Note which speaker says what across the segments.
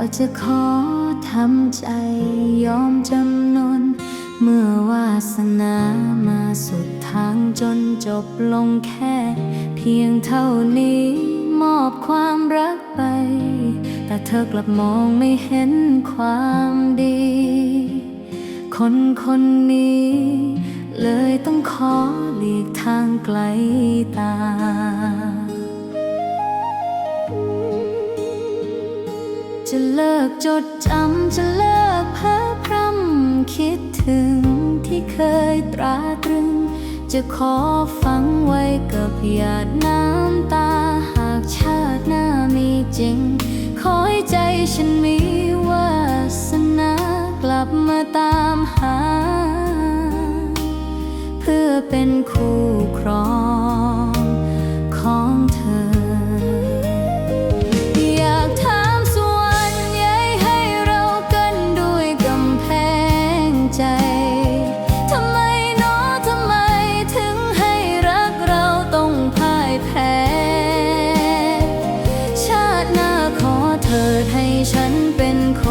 Speaker 1: ก็จะขอทำใจยอมจำนน เมื่อวาสนามาสุดทางจนจบลงแค่ เพียงเท่านี้มอบความรักไป แต่เธอกลับมองไม่เห็นความดี คนคนนี้ เลยต้องขอหลีกทางไกลตา จะเลิกจดจำจะเลิกเพ้อพร่ำคิดถึงที่เคยตราตรึง จะขอฝังไว้กับหยาดน้ำ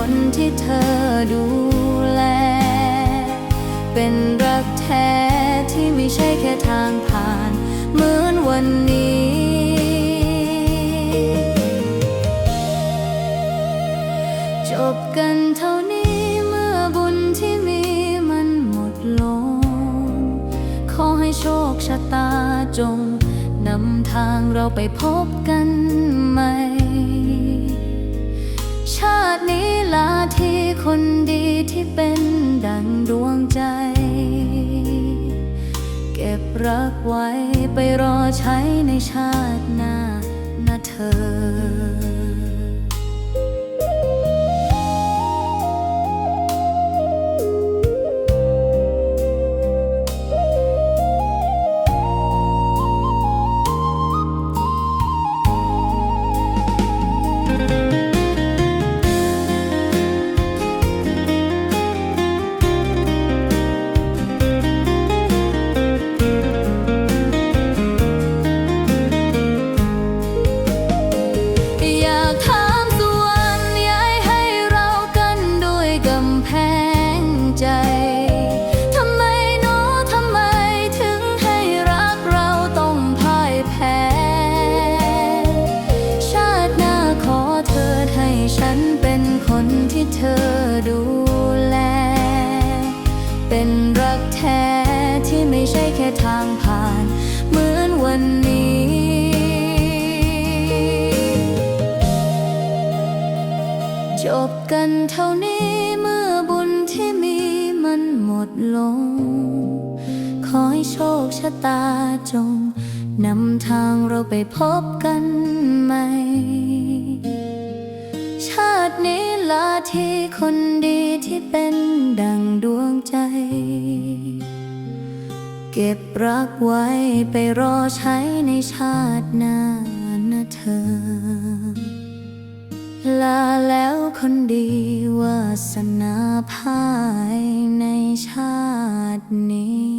Speaker 1: คนที่เธอดูแล เป็นรักแท้ที่ไม่ใช่แค่ทางผ่าน เหมือนวันนี้ จบกันเท่านี้เมื่อบุญที่มีมันหมดลง ขอให้โชคชะตาจงนำทางเราไปพบกันใหม่ ชาตินี้ลาที่คนดีที่เป็นดังดวงใจ เก็บรักไว้ไปรอใช้ในชาติหน้า ทางผ่าน เหมือนวันนี้ จบกันเท่านี้เมื่อบุญที่มีมันหมดลง ขอให้โชคชะตาจงนำทางเราไปพบกันใหม่ ชาตินี้ลาที่คนดีที่เป็นดังดวง เก็บรักไว้ไปรอใช้ในชาติหน้านะเธอ ลาแล้วคนดีวาสนาภายในชาตินี้